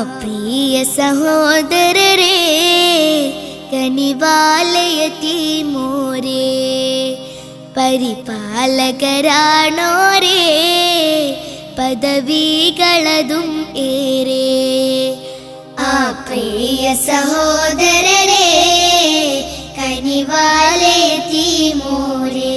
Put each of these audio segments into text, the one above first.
പ്രിയ സഹോദരരെ കനിവാലയത്തി മോരേ പരിപാലകരാണോരേ പദവികളതും ഏറെ. ആ പ്രിയ സഹോദരരെ കനിവാലയത്തി മോരേ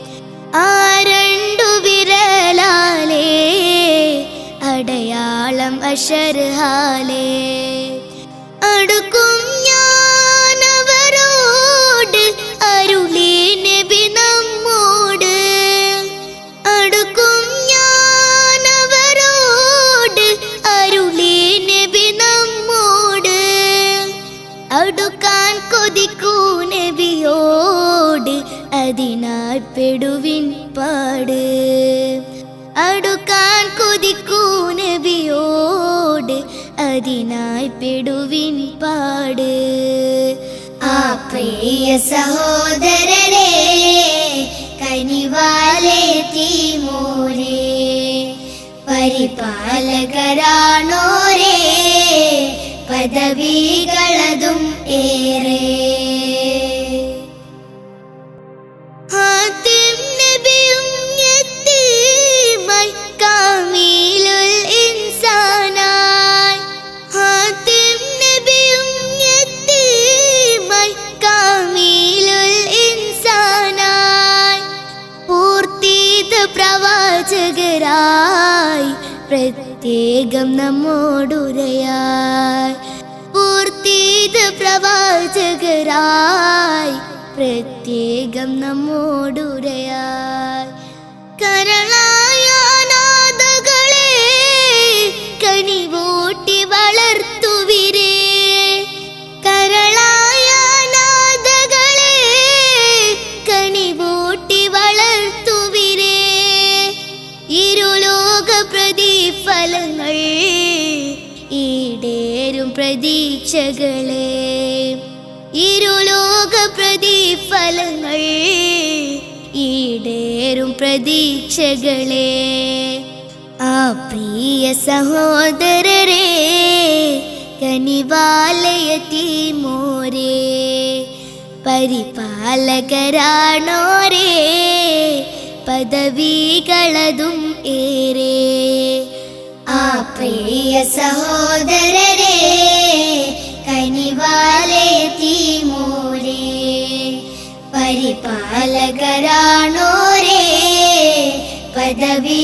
ആ രണ്ടു വിരലാലേ? അടയാളം അഷർഹാലേ അടുക്കും ഞാനവരോട് അരുളേ നബി നമ്മോട്. അടുക്കും ഞാനവരോട് അരുളേ നബി നമ്മോട്. അടുക്കാൻ കൊതിക്കൂ നബിയോട് പെടുവിൻ പാട്. അടുക്കാൻ കൊതിക്കൂ നബിയോട് അതിനായി പാട്. ആ പ്രിയ സഹോദരരെ കനിവാലെ തീമോരേ പരിപാലകരാണോരേ പ്രത്യേകം നമ്മോടുരയായി. പൂർത്തീത പ്രവാചകരായി പ്രത്യേകം നമ്മോടുരയായി. കരളായ പ്രതിഫലങ്ങൾ ഈടേരും പ്രതീക്ഷകളെ. ഇരുലോക പ്രതിഫലങ്ങൾ ഈടേരും പ്രതീക്ഷകളെ. ആ പ്രിയ സഹോദരരെ കനിവാലയത്തി മോരെ പരിപാലകരാണോരേ പദവികളതും ആ പ്രിയ സഹോദരരെ കനിവാലെ തീമൂരെ പരിപാലകരാണോരേ പദവീ